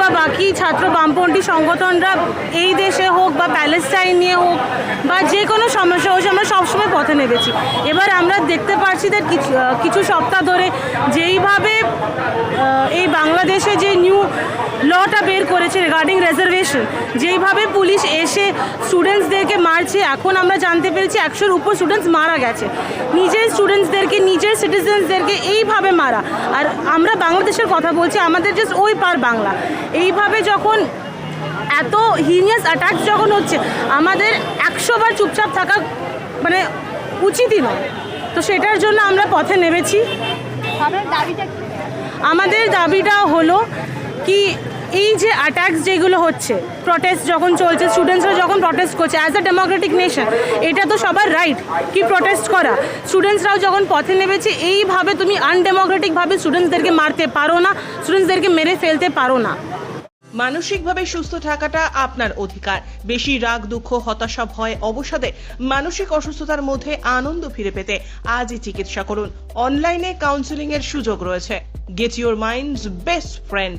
বা বাকি ছাত্র বামপন্থী সংগঠনরা এই দেশে হোক বা প্যালেস্টাইন নিয়ে হোক বা যে কোনো সমস্যা হয়েছে আমরা সবসময় পথে নেমেছি। এবার আমরা দেখতে পারছি যে কিছু কিছু সপ্তাহ ধরে যেইভাবে এই বাংলাদেশে যে নিউ লটা বের করেছে রিগার্ডিং রেজার্ভেশন যেইভাবে পুলিশ এসে স্টুডেন্টসদেরকে মারছে এখন আমরা জানতে পেরেছি একশোর উপর স্টুডেন্টস মারা গেছে। নিজের স্টুডেন্টসদেরকে নিজের সিটিজেন্সদেরকে এইভাবে মারা। আর আমরা বাংলাদেশের কথা বলছি আমাদের জাস্ট ওই পার বাংলা। এইভাবে যখন এত হিনিয়াস অ্যাটাক যখন হচ্ছে আমাদের একশো বার চুপচাপ থাকা মানে উচিতই নয়। তো সেটার জন্য আমরা পথে নেমেছি। দাবিটা আমাদের দাবিটা হলো কি এই যে অ্যাটাকস যেগুলো হচ্ছে প্রটেস্ট যখন চলছে স্টুডেন্টসরা যখন প্রটেস্ট করছে অ্যাজ আ ডেমোক্রেটিক নেশন এটা তো সবার রাইট কি প্রটেস্ট করা। স্টুডেন্টসরাও যখন পথে নেমেছে, এইভাবে তুমি আনডেমোক্রেটিকভাবে স্টুডেন্টসদেরকে মারতে পারো না স্টুডেন্টসদেরকে মেরে ফেলতে পারো না। মানসিকভাবে সুস্থ থাকাটা আপনার অধিকার। বেশি রাগ, দুঃখ, হতাশা, ভয়, অবসাদে মানসিক অসুস্থতার মধ্যে আনন্দ ফিরে পেতে আজই চিকিৎসা করুন। অনলাইনে কাউন্সিলিং এর সুযোগ রয়েছে। Get your minds best friend